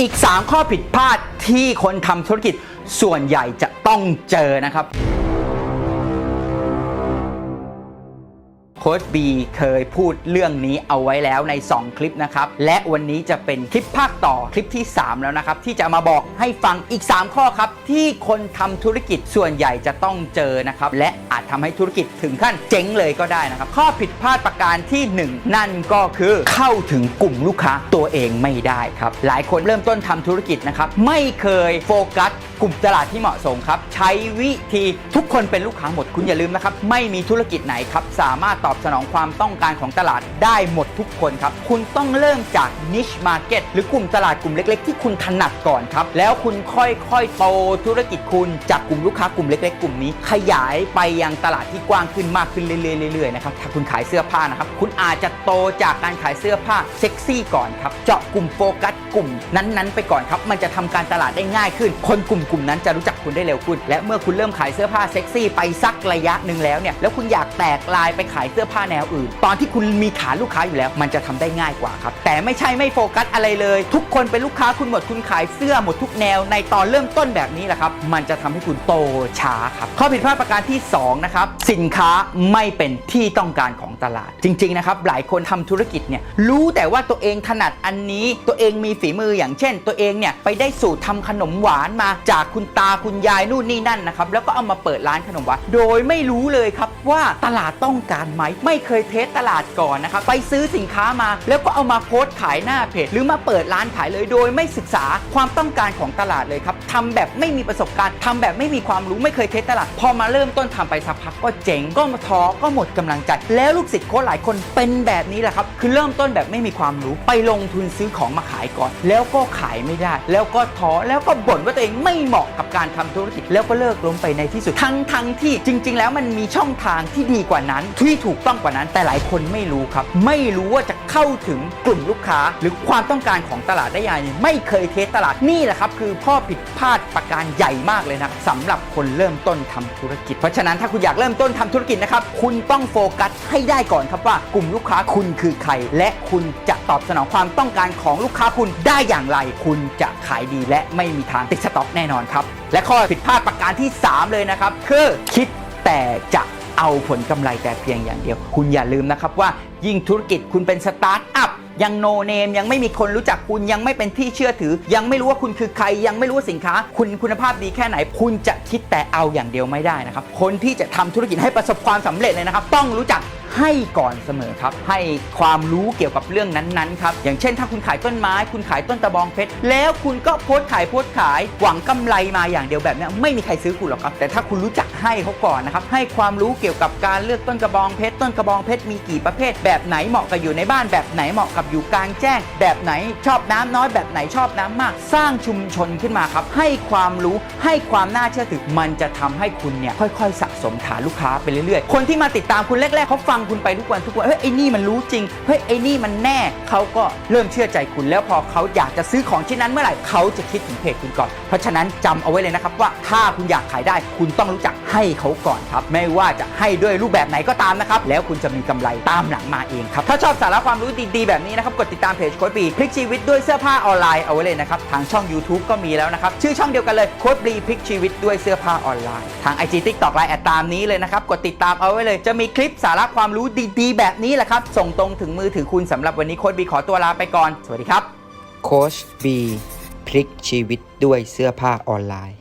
อีก 3 ข้อผิดพลาดที่คนทำธุรกิจส่วนใหญ่จะต้องเจอนะครับ โค้ชบีเคยพูดเรื่องนี้เอาไว้แล้วใน 2 คลิปนะครับ และวันนี้จะเป็นคลิปภาคต่อคลิปที่ 3 แล้วนะครับ ที่จะมาบอกให้ฟังอีก 3 ข้อครับ ที่คนทำธุรกิจส่วนใหญ่จะต้องเจอนะครับ และอาจทำให้ธุรกิจถึงขั้นเจ๊งเลยก็ได้นะครับ ข้อผิดพลาดประการทีหนึ่1 นั่นก็คือเข้าถึงกลุ่มลูกค้าตัวเองไม่ได้ครับ หลายคนเริ่มต้นทำธุรกิจนะครับไม่เคยโฟกัสกลุ่มตลาดที่เหมาะสมครับใช้วิธีทุกคนเป็นลูกค้าหมดคุณอย่าลืมนะครับไม่มีธุรกิจไหนครับสามารถตอบอบสนองความต้องการของตลาดได้หมดทุกคนครับ คุณต้องเริ่มจาก niche market หรือกลุ่มตลาดกลุ่มเล็ก ๆ ที่คุณถนัดก่อนครับ แล้วคุณค่อยๆโตธุรกิจคุณจากกลุ่มลูกค้ากลุ่มเล็ก ๆ กลุ่มนี้ ขยายไปยังตลาดที่กว้างขึ้นมากขึ้นเรื่อยๆๆนะครับถ้าคุณขายเสื้อผ้านะครับคุณอาจจะโตจากการขายเสื้อผ้าเซ็กซี่ก่อนครับเจาะกลุ่มโฟกัสกลุ่มนั้นๆ ไปก่อนครับมันจะทำการตลาดได้ง่ายขึ้น คนกลุ่มกลุ่มนั้นจะรู้จักคุณได้เร็วขึ้นและเมื่อคุณเริ่มขายเสื้อผ้าเซ็กซี่ไปสักระยะหนึ่งแล้วเนี่ยแล้วคุณอยากแตกลายไปขายเสื้อผ้าแนวอื่น ตอนที่คุณมีฐานลูกค้าอยู่แล้ว มันจะทำได้ง่ายกว่าครับ แต่ไม่ใช่ไม่โฟกัสอะไรเลย ทุกคนเป็นลูกค้าคุณหมดคุณขายเสื้อหมดทุกแนว ในตอนเริ่มต้นแบบนี้แหละครับ มันจะทำให้คุณโตช้าครับ ข้อผิดพลาดประการที่สองนะครับสินค้าไม่เป็นที่ต้องการของตลาด จริง ๆ นะครับ หลายคนทำธุรกิจเนี่ยรู้แต่ว่าตัวเองถนัดอันนี้ ตัวเองมีฝีมืออย่างเช่น ตัวเองเนี่ยไปได้สูตรทำขนมหวานมาจากคุณตาคุณยายนู่นนี่นั่นนะครับแล้วก็เอามาเปิดร้านขนมหวานโดยไม่รู้เลยครับว่าตลาดต้องการไหม ไม่เคยเทสตลาดก่อนนะครับไปซื้อสินค้ามา แล้วก็เอามาโพสต์ขายหน้าเพจ หรือมาเปิดร้านขายเลยโดยไม่ศึกษาความต้องการของตลาดเลยครับทำแบบไม่มีประสบการณ์ทำแบบไม่มีความรู้ไม่เคยเทสตลาด พอมาเริ่มต้นทำไปสักพักก็เจ๊งก็มาท้อก็หมดกำลังใจ แล้วลูกศิษย์โค้ชหลายคนเป็นแบบนี้แหละครับคือเริ่มต้นแบบไม่มีความรู้ไปลงทุนซื้อของมาขายก่อน แล้วก็ขายไม่ได้ แล้วก็ท้อแล้วก็บ่นว่าตัวเองไม่เหมาะกับการทำธุรกิจ แล้วก็เลิกล้มไปในที่สุดทั้งทั้งที่จริง ๆ แล้วมันมีช่องทางางที่ดีกว่านั้น ที่ถูกต้องกว่านั้น แต่หลายคนไม่รู้ครับ ไม่รู้ว่าจะเข้าถึงกลุ่มลูกค้า หรือความต้องการของตลาดได้ยังไงไม่เคยเทสตลาดนี่แหละครับคือข้อผิดพลาดประการใหญ่มากเลยนะสำหรับคนเริ่มต้นทำธุรกิจ เพราะฉะนั้นถ้าคุณอยากเริ่มต้นทำธุรกิจนะครับคุณต้องโฟกัสให้ได้ก่อนครับว่ากลุ่มลูกค้าคุณคือใคร และคุณจะตอบสนองความต้องการของลูกค้าคุณได้อย่างไร คุณจะขายดีและไม่มีทางติดสต็อกแน่นอนครับและข้อผิดพลาดประการที่ 3 เลยนะครับ คือคิดแต่จะ เอาผลกำไรแต่เพียงอย่างเดียว คุณอย่าลืมนะครับว่ายิ่งธุรกิจคุณเป็นสตาร์ทอัพยังโนเนมยังไม่มีคนรู้จักคุณยังไม่เป็นที่เชื่อถือ ยังไม่รู้ว่าคุณคือใครยังไม่รู้ว่าสินค้า คุณคุณภาพดีแค่ไหน คุณจะคิดแต่เอาอย่างเดียวไม่ได้นะครับ คนที่จะทำธุรกิจให้ประสบความสำเร็จเลยนะครับ ต้องรู้จัก ให้ก่อนเสมอครับ ให้ความรู้เกี่ยวกับเรื่องนั้นๆครับ อย่างเช่น ถ้าคุณขายต้นไม้ คุณขายต้นตะบองเพชร แล้วคุณก็โพสต์ขายโพสต์ขาย หวังกำไรมาอย่างเดียวแบบนี้ไม่มีใครซื้อคุณหรอกครับ แต่ถ้าคุณรู้จักให้เขาก่อนนะครับ ให้ความรู้เกี่ยวกับการเลือกต้นกระบองเพชร ต้นกระบองเพชรมีกี่ประเภท แบบไหนเหมาะกับอยู่ในบ้าน แบบไหนเหมาะกับอยู่กลางแจ้ง แบบไหนชอบน้ำน้อย แบบไหนชอบน้ำมาก สร้างชุมชนขึ้นมาครับ ให้ความรู้ ให้ความน่าเชื่อถือ มันจะทำให้คุณเนี่ยค่อยๆ สะสมฐานลูกค้าไปเรื่อยๆ คนที่มาติดตามคุณแรกๆเขาฟังคุณไปทุกวันทุกวันเฮ้ยไอ้นี่มันรู้จริงเฮ้ยไอ้นี่มันแน่เขาก็เริ่มเชื่อใจคุณ แล้วพอเขาอยากจะซื้อของชิ้นนั้นเมื่อไหร่เขาจะคิดถึงเพจคุณก่อน เพราะฉะนั้นจำเอาไว้เลยนะครับว่าถ้าคุณอยากขายได้ คุณต้องรู้จักให้เขาก่อนครับ ไม่ว่าจะให้ด้วยรูปแบบไหนก็ตามนะครับ แล้วคุณจะมีกำไรตามหลังมาเองครับถ้าชอบสาระความรู้ดีๆแบบนี้นะครับกดติดตามเพจโค้ดบีพลิกชีวิตด้วยเสื้อผ้าออนไลน์เอาไว้เลยนะครับทางช่อง YouTube ก็มีแล้วนะครับชื่อช่องเดียวกันเลยโค้ดบีพลิกชีวิตด้วยเสื้อผ้าออนไลน์ทาง IG TikTok ไลน์แอดตามนี้เลยนะครับกดติดตามเอาไว้เลยจะมีคลิปสาระความรู้ดีๆ แบบนี้แหละครับ ส่งตรงถึงมือถือคุณสำหรับวันนี้โค้ดบีขอตัวลาไปก่อน สวัสดีครับ โค้ชบีพลิกชีวิตด้วยเสื้อผ้าออนไลน์